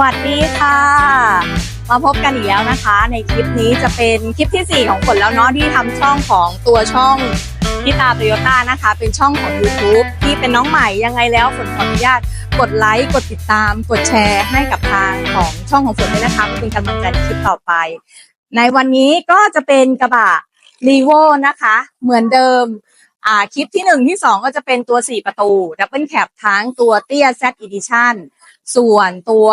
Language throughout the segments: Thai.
วัสดีค่ะ มาพบกันอีกแล้วนะคะ ในคลิปนี้จะเป็นคลิปทีสี่4 ของฝนแล้วเนาะที่ทำช่องของตัวช่องที่ตาโตโยต้านะคะ เป็นช่องของ YouTube ที่เป็นน้องใหม่ยังไงแล้วฝนขออนุญาตกดไลค์กดติดตาม กดแชร์ให้กับทางของช่องของฝนด้วยนะคะเพื่อเป็นกำลังใจในคลิปต่อไป ในวันนี้ก็จะเป็นกระบะรีโวนะคะ เหมือนเดิมอ่าคลิปที่หนึ่งที่สองก็จะเป็นตัว 4 ประตูดับเบิลแคปทั้งตัวเตี้ย Z Edition ส่วนตัว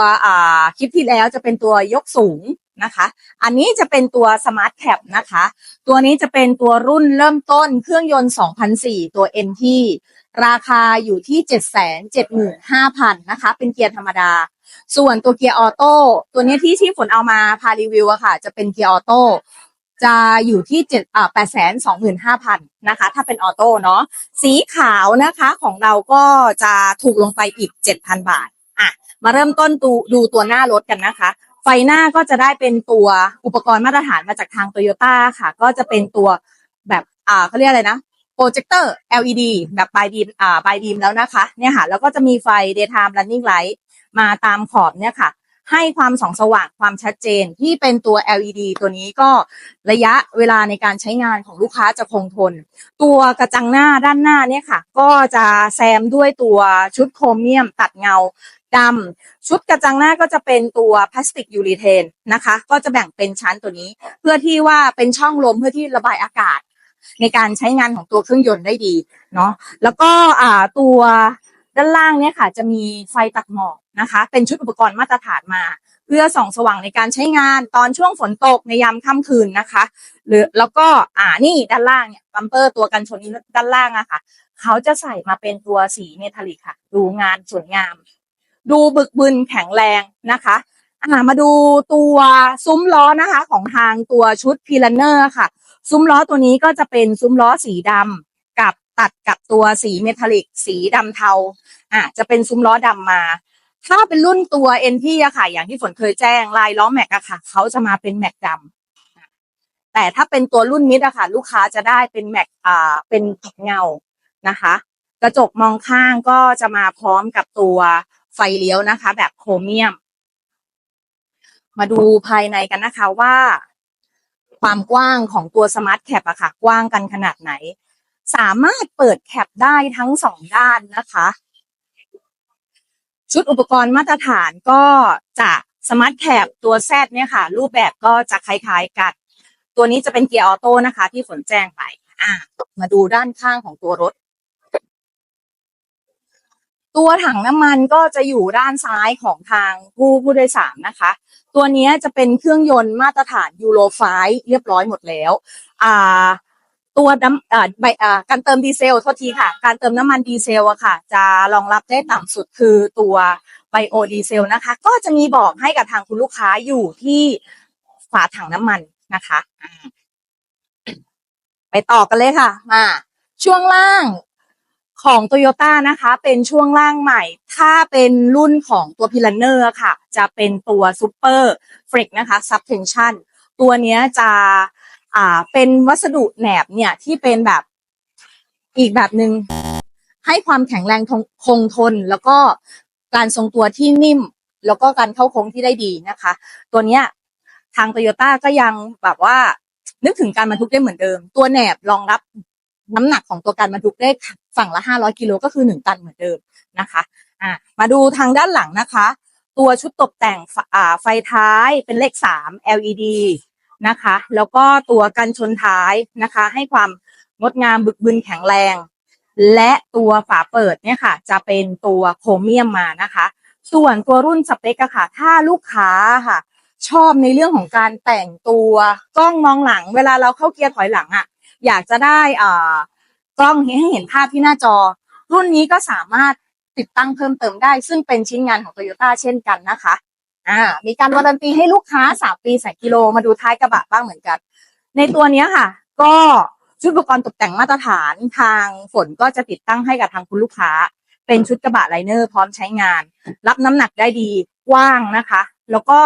คลิปที่แล้วจะเป็นตัวยกสูงนะคะ อันนี้จะเป็นตัว Smart Cap นะคะ ตัวนี้จะเป็นตัวรุ่นเริ่มต้นเครื่องยนต์2004 ตัว NT ราคาอยู่ที่ 775,000 นะคะ เป็นเกียร์ธรรมดา ส่วนตัวเกียร์ออโต้ตัวนี้ที่ที่ฝนเอามาพารีวิวอะค่ะ จะเป็นเกียร์ออโต้จะอยู่ที่เจ็ดอ่าแปดแสนสองหมื่นห้าพันนะคะ ถ้าเป็นออโต้เนาะสีขาวนะคะของเราก็จะถูกลงไปอีกเจ็ดพันบาท อะมาเริ่มต้นดูดูตัวหน้ารถกันนะคะ ไฟหน้าก็จะได้เป็นตัวอุปกรณ์มาตรฐานมาจากทางโตโยต้าค่ะ ก็จะเป็นตัวแบบอ่าเขาเรียกอะไรนะโปรเจคเตอร์ LED แบบบายบีมอ่าบายบีมแล้วนะคะเนี่ยค่ะแล้วก็จะมีไฟ daytime running light มาตามขอบเนี่ยค่ะให้ความส่องสว่างความชัดเจนที่เป็นตัว LED ตัวนี้ก็ระยะเวลาในการใช้งานของลูกค้าจะคงทน ตัวกระจังหน้าด้านหน้าเนี่ยค่ะ ก็จะแซมด้วยตัวชุดโครเมียมตัดเงา ดำชุดกระจังหน้าก็จะเป็นตัวพลาสติกยูรีเทนนะคะ ก็จะแบ่งเป็นชั้นตัวนี้ เพื่อที่ว่าเป็นช่องลมเพื่อที่ระบายอากาศ ในการใช้งานของตัวเครื่องยนต์ได้ดีเนาะแล้วก็อ่าตัวด้านล่างเนี่ยค่ะ จะมีไฟตัดหมอกนะคะ เป็นชุดอุปกรณ์มาตรฐานมา เพื่อส่องสว่างในการใช้งานตอนช่วงฝนตกในยามค่ำคืนนะคะ หรือแล้วก็อ่านี่ด้านล่างเนี่ยบัมเปอร์ตัวกันชนด้านล่างอะค่ะ เขาจะใส่มาเป็นตัวสีเมทัลลิกค่ะ ดูงานสวยงาม ดูบึกบึนแข็งแรงนะคะอ่ามาดูตัวซุ้มล้อนะคะ ของทางตัวชุดพีลันเนอร์ค่ะ ซุ้มล้อตัวนี้ก็จะเป็นซุ้มล้อสีดำกับตัดกับตัวสีเมทัลลิก สีดำเทาอะจะเป็นซุ้มล้อดำมา ถ้าเป็นรุ่นตัวเอ็นที่อะค่ะ อย่างที่ฝนเคยแจ้งลายล้อแม็กอะค่ะ เขาจะมาเป็นแม็กดำแต่ถ้าเป็นตัวรุ่นมิดอะค่ะ ลูกค้าจะได้เป็นแม็กอ่าเป็นเงานะคะ กระจกมองข้างก็จะมาพร้อมกับตัว ไฟเลี้ยวนะคะ แบบโครเมียม มาดูภายในกันนะคะว่า ความกว้างของตัวสมาร์ทแคปอะค่ะ กว้างกันขนาดไหน สามารถเปิดแคปได้ทั้งสองด้านนะคะ ชุดอุปกรณ์มาตรฐานก็จะสมาร์ทแคปตัวแซดเนี่ยค่ะ รูปแบบก็จะคล้ายๆกัน ตัวนี้จะเป็นเกียร์ออโต้นะคะ ที่ฝนแจ้งไป อ่ามาดูด้านข้างของตัวรถ ตัวถังน้ำมันก็จะอยู่ด้านซ้ายของทางผู้ผู้โดยสารนะคะ ตัวนี้จะเป็นเครื่องยนต์มาตรฐานยูโรไฟเรียบร้อยหมดแล้ว อ่า ตัวน้ำอ่าใบอ่าการเติมดีเซลโทษทีค่ะ การเติมน้ำมันดีเซลอะค่ะ จะรองรับได้ต่ำสุดคือตัวไบโอดีเซลนะคะ ก็จะมีบอกให้กับทางคุณลูกค้าอยู่ที่ฝาถังน้ำมันนะคะ ไปต่อกันเลยค่ะ มาช่วงล่าง ของโตโยต้านะคะเป็นช่วงล่างใหม่ ถ้าเป็นรุ่นของตัวพิลันเนอร์ค่ะ จะเป็นตัวซูเปอร์เฟรกนะคะซับเทนชั่นตัวนี้จะอ่าเป็นวัสดุแหนบเนี่ยที่เป็นแบบอีกแบบหนึง่งให้ความแข็งแรงทงคงทน แล้วก็การทรงตัวที่นิ่ม แล้วก็การเข้าโค้งที่ได้ดีนะคะ ตัวเนี้ยทางโตโยต้าก็ยังแบบว่านึกถึงการบรรทุกได้เหมือนเดิม ตัวแหนบรองรับ น้ำหนักของตัวการบรรทุกได้ฝั่งละ 500 กิโลก็คือ 1 ตันเหมือนเดิมนะคะอ่ามาดูทางด้านหลังนะคะ ตัวชุดตกแต่งฝอ่าไฟท้ายเป็นเลข 3 LED นะคะ แล้วก็ตัวกันชนท้ายนะคะ ให้ความงดงามบึกบึนแข็งแรง และตัวฝาเปิดเนี่ยค่ะ จะเป็นตัวโครเมียมมานะคะ ส่วนตัวรุ่นสเปกอะค่ะ ถ้าลูกค้าค่ะ ชอบในเรื่องของการแต่งตัวกล้องมองหลัง เวลาเราเข้าเกียร์ถอยหลังอะ อยากจะได้อ่ากล้องให้เห็นภาพที่หน้าจอ รุ่นนี้ก็สามารถติดตั้งเพิ่มเติมได้ ซึ่งเป็นชิ้นงานของโตโยต้าเช่นกันนะคะอ่ามีการวารันตีให้ลูกค้าสามปีแสนกิโลมาดูท้ายกระบะบ้างเหมือนกัน ในตัวเนี้ยค่ะ ก็ชุดอุปกรณ์ตกแต่งมาตรฐานทางฝนก็จะติดตั้งให้กับทางคุณลูกค้า เป็นชุดกระบะไลเนอร์พร้อมใช้งาน รับน้ำหนักได้ดีกว้างนะคะ แล้วก็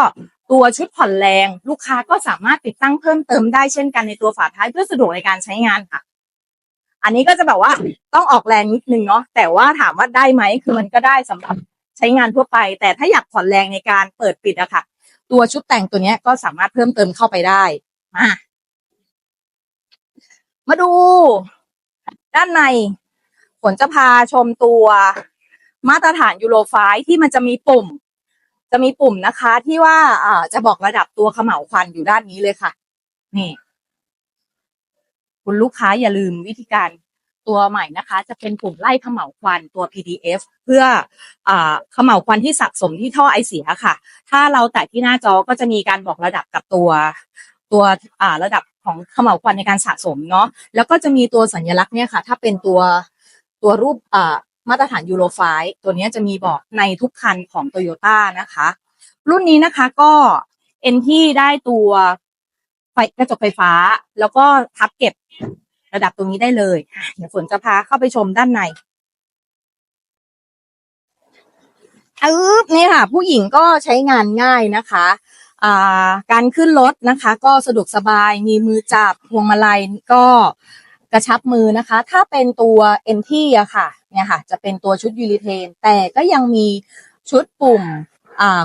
ตัวชุดผ่อนแรง ลูกค้าก็สามารถติดตั้งเพิ่มเติมได้เช่นกันในตัวฝาท้ายเพื่อสะดวกในการใช้งานค่ะ อันนี้ก็จะแบบว่าต้องออกแรงนิดนึงเนาะแต่ว่าถามว่าได้ไหมคือมันก็ได้สำหรับใช้งานทั่วไป แต่ถ้าอยากผ่อนแรงในการเปิดปิดอะค่ะ ตัวชุดแต่งตัวนี้ก็สามารถเพิ่มเติมเข้าไปได้มามาดู ด้านในฝนจะพาชมตัวมาตรฐานยูโรไฟที่มันจะมีปุ่ม จะมีปุ่มนะคะที่ว่าอ่าจะบอกระดับตัวขม่าวควันอยู่ด้านนี้เลยค่ะ นี่ คุณลูกค้าอย่าลืมวิธีการตัวใหม่นะคะ จะเป็นปุ่มไล่ขม่าวควันตัว PDF เพื่ออ่าเขม่าวควันที่สะสมที่ท่อไอเสียค่ะ ถ้าเราแตะที่หน้าจอก็จะมีการบอกระดับกับตัวตัวอ่าระดับของขม่าวควันในการสะสมเนาะแล้วก็จะมีตัวสัญลักษณ์เนี่ยค่ะ ถ้าเป็นตัวตัวรูปอ่า มาตรฐานยูโรไฟตัวนี้จะมีบอกในทุกคันของโตโยต้านะคะ รุ่นนี้นะคะก็เอ็นที่ได้ตัวไฟกระจกไฟฟ้า แล้วก็ทับเก็บระดับตรงนี้ได้เลย เดี๋ยวฝนจะพาเข้าไปชมด้านในอึ๊บนี่ค่ะ ผู้หญิงก็ใช้งานง่ายนะคะการขึ้นรถนะคะ ก็สะดวกสบายมีมือจับพวงมาลัยก็ กระชับมือนะคะ ถ้าเป็นตัวเอ็นที่อะค่ะเนี่ยค่ะ จะเป็นตัวชุดยูริเทน แต่ก็ยังมีชุดปุ่ม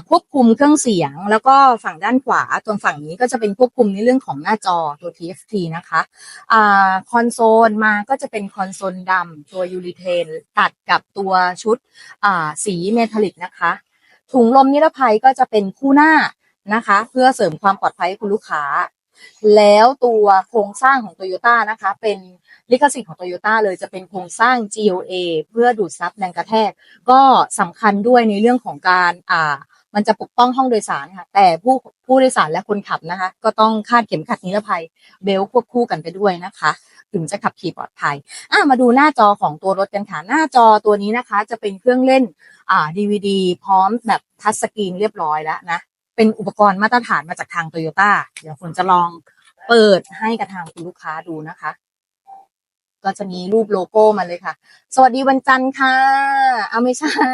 ควบคุมเครื่องเสียง แล้วก็ฝั่งด้านขวาตรงฝั่งนี้ก็จะเป็นควบคุมในเรื่องของหน้าจอตัว TFT นะคะอคอนโซลมาก็จะเป็นคอนโซลดำตัวยูริเทน ตัดกับตัวชุดสีเมทัลลิกนะคะ ถุงลมนิรภัยก็จะเป็นคู่หน้านะคะ เพื่อเสริมความปลอดภัยให้คุณลูกค้า แล้วตัวโครงสร้างของ Toyota นะคะ เป็นลิขสิทธิ์ของ Toyota เลยจะเป็นโครงสร้าง GOA เพื่อดูดซับแรงกระแทก ก็สำคัญด้วยในเรื่องของการอ่ามันจะปกป้องห้องโดยสารค่ะ แต่ผู้ผู้โดยสารและคนขับนะคะ ก็ต้องคาดเข็มขัดนิรภัยเบลต์ควบคู่กันไปด้วยนะคะ ถึงจะขับขี่ปลอดภัยอะมาดูหน้าจอของตัวรถกันค่ะหน้าจอตัวนี้นะคะ จะเป็นเครื่องเล่นอ่า DVD พร้อมแบบทัชสกรีนเรียบร้อยแล้วนะ เป็นอุปกรณ์มาตรฐานมาจากทางโตโยต้าเดี๋ยวฝนจะลองเปิดให้กับทางคุณลูกค้าดูนะคะ ก็จะมีรูปโลโก้มาเลยค่ะ สวัสดีวันจันทร์ค่ะ เอาไม่ใช่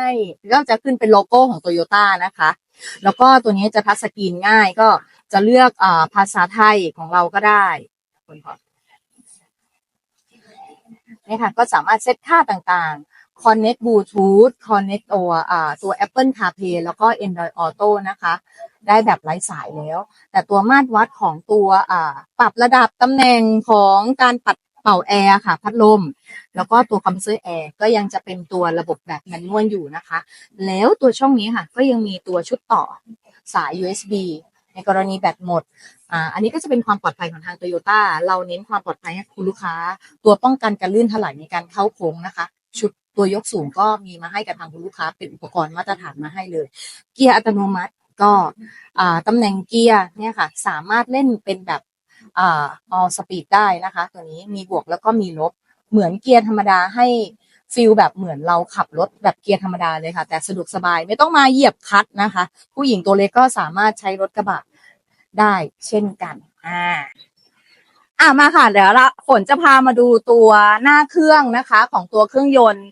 ก็จะขึ้นเป็นโลโก้ของโตโยต้านะคะ แล้วก็ตัวนี้จะทัชสกรีนง่ายก็จะเลือกอภาษาไทยของเราก็ได้คุณพอนี่ค่ะ ก็สามารถเซตค่าต่างๆ Connect Bluetooth Connect ตัวอ่าตัว Apple CarPlay แล้วก็ Android Auto นะคะ ได้แบบไร้สายแล้ว แต่ตัวมาตรวัดของตัวอ่าปรับระดับตำแหน่งของการปัดเป่าแอร์ค่ะ พัดลม แล้วก็ตัวคอมเพรสเซอร์แอร์ก็ยังจะเป็นตัวระบบแบบแมนนวลอยู่นะคะ แล้วตัวช่องนี้ค่ะ ก็ยังมีตัวชุดต่อสาย USB ในกรณีแบตหมด อ่า อันนี้ก็จะเป็นความปลอดภัยของทางโตโยต้า เราเน้นความปลอดภัยให้คุณลูกค้า ตัวป้องกันการลื่นถลายในการเข้าโค้งนะคะ ชุด ตัวยกสูงก็มีมาให้กับทางคุณลูกค้า เป็นอุปกรณ์มาตรฐานมาให้เลย เกียร์อัตโนมัติก็ตำแหน่งเกียร์เนี่ยค่ะ สามารถเล่นเป็นแบบอ่า all speed ได้นะคะ ตัวนี้มีบวกแล้วก็มีลบเหมือนเกียร์ธรรมดาให้ฟีลแบบเหมือนเราขับรถแบบเกียร์ธรรมดาเลยค่ะ แต่สะดวกสบายไม่ต้องมาเหยียบคลัตช์นะคะ ผู้หญิงตัวเล็กก็สามารถใช้รถกระบะได้เช่นกันอ่า อะมาค่ะ เดี๋ยวละฝนจะพามาดูตัวหน้าเครื่องนะคะ ของตัวเครื่องยนต์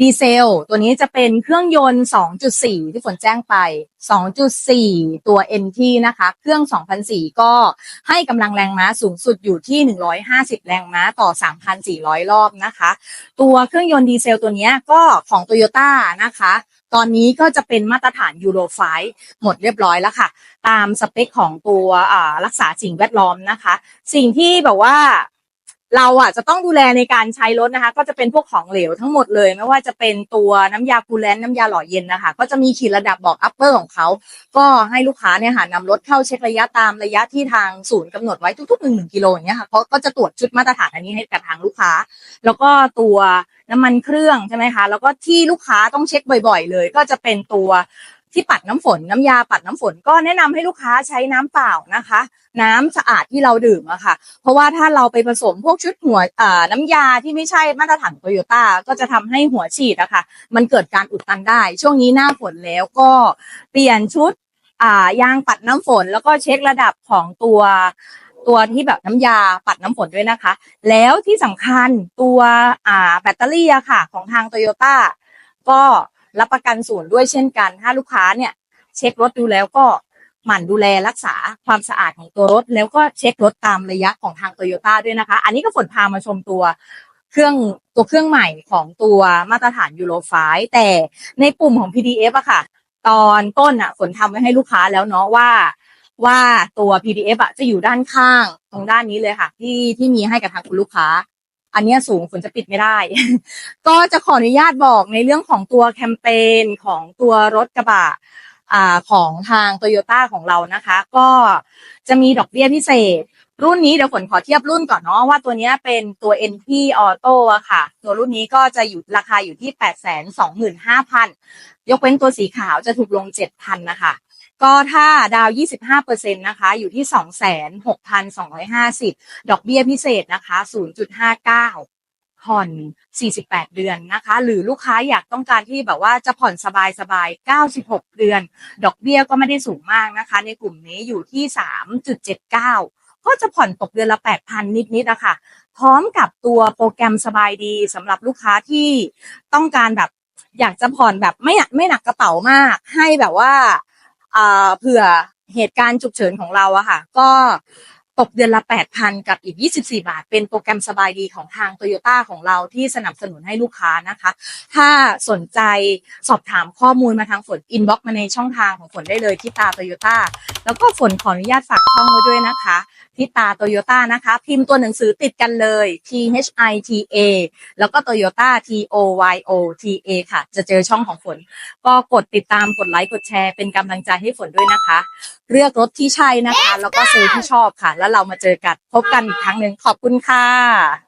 ดีเซล ตัวนี้จะเป็นเครื่องยนต์ 2.4 ที่ฝนแจ้งไป 2.4 ตัว NT นะคะ เครื่อง 2,004 ก็ให้กำลังแรงม้าสูงสุดอยู่ที่ 150 แรงม้าต่อ 3,400 รอบนะคะ ตัวเครื่องยนต์ดีเซลตัวนี้ก็ของ Toyota นะคะ ตอนนี้ก็จะเป็นมาตรฐานยูโรไฟหมดเรียบร้อยแล้วค่ะ ตามสเปคของตัวรักษาสิ่งแวดล้อมนะคะ สิ่งที่แบบว่า เราอะจะต้องดูแลในการใช้รถนะคะ ก็จะเป็นพวกของเหลวทั้งหมดเลย ไม่ว่าจะเป็นตัวน้ำยาคูลแลนต์น้ำยาหล่อเย็นนะคะ ก็จะมีขีดระดับบอกอัปเปอร์ของเขา ก็ให้ลูกค้าเนี่ยค่ะนำรถเข้าเช็คระยะตามระยะที่ทางศูนย์กำหนดไว้ทุกๆหนึ่งหนึ่งกิโลอย่างเงี้ยค่ะเขาก็จะตรวจชุดมาตรฐานอันนี้ให้กับทางลูกค้า แล้วก็ตัวน้ำมันเครื่องใช่ไหมคะแล้วก็ที่ลูกค้าต้องเช็คบ่อย ๆ เลย ก็จะเป็นตัว ที่ปัดน้ำฝนน้ำยาปัดน้ำฝนก็แนะนำให้ลูกค้าใช้น้ำเปล่านะคะ น้ำสะอาดที่เราดื่มอะค่ะ เพราะว่าถ้าเราไปผสมพวกชุดหัวน้ำยาที่ไม่ใช่มาตรฐานโตโยต้าก็จะทำให้หัวฉีดอะค่ะ มันเกิดการอุดตันได้ ช่วงนี้หน้าฝนแล้วก็เปลี่ยนชุดยางปัดน้ำฝน แล้วก็เช็คระดับของตัวตัวที่แบบน้ำยาปัดน้ำฝนด้วยนะคะ แล้วที่สำคัญตัวแบตเตอรี่อะค่ะ ของทางโตโยต้าก็ รับประกันศูนย์ด้วยเช่นกัน ถ้าลูกค้าเนี่ย เช็ครถดูแล้วก็หมั่นดูแลรักษาความสะอาดของตัวรถ แล้วก็เช็ครถตามระยะของทางโตโยต้าด้วยนะคะ อันนี้ก็ฝนพามาชมตัวเครื่องตัวเครื่องใหม่ของตัวมาตรฐานยูโรไฟแต่ในปุ่มของ PDF อะค่ะ ตอนต้นอะฝนทำไว้ให้ลูกค้าแล้วเนาะว่าว่าตัว PDF อะจะอยู่ด้านข้างตรงด้านนี้เลยค่ะ ที่ที่มีให้กับทางคุณลูกค้า อันเนี้ยสูงฝนจะปิดไม่ได้ ก็จะขออนุญาตบอกในเรื่องของตัวแคมเปญของตัวรถกระบะอ่าของทางโตโยต้าของเรานะคะ ก็จะมีดอกเบี้ยพิเศษ รุ่นนี้เดี๋ยวฝนขอเทียบรุ่นก่อนเนาะว่าตัวนี้เป็นตัว NP Auto อะค่ะ ตัวรุ่นนี้ก็จะอยู่ราคาอยู่ที่ 8 2 5 0 0 0 ยกเว้นตัวสีขาวจะถูกลง 7,000นะคะ ก็ถ้าดาว 25%นะคะ อยู่ที่ 26,250 ดอกเบี้ยพิเศษนะคะ 0.59ผ่อน 48 เดือนนะคะ หรือลูกค้าอยากต้องการที่แบบว่าจะผ่อนสบายสบายๆ96 เดือน ดอกเบี้ยก็ไม่ได้สูงมากนะคะ ในกลุ่มนี้อยู่ที่ 3.79 ก็จะผ่อนตกเดือนละ 8,000 นิดๆนะคะ พร้อมกับตัวโปรแกรมสบายดีสำหรับลูกค้าที่ต้องการแบบอยากจะผ่อนแบบไม่ไม่หนักกระเป๋ามาก ให้แบบว่า เผื่อเหตุการณ์ฉุกเฉินของเราอะค่ะ ก็ ตกเดือนละ 8,000 กับอีก 24 บาท เป็นโปรแกรมสบายดีของทางโตโยต้าของเราที่สนับสนุนให้ลูกค้านะคะ ถ้าสนใจสอบถามข้อมูลมาทางฝนอินบ็อกมาในช่องทางของฝนได้เลยที่ตาโตโยต้าแล้วก็ฝนขออนุญาตฝากช่องไว้ด้วยนะคะที่ตาโตโยต้านะคะ พิมพ์ตัวหนังสือติดกันเลย T H I T A แล้วก็โตโยต้า T O Y O T A ค่ะ จะเจอช่องของฝน ก็กดติดตามกดไลค์กดแชร์เป็นกำลังใจให้ฝนด้วยนะคะ เลือกรถที่ใช่นะคะ แล้วก็ซื้อที่ชอบค่ะแล้วเรามาเจอกันพบกันอีกครั้งหนึ่งขอบคุณค่ะ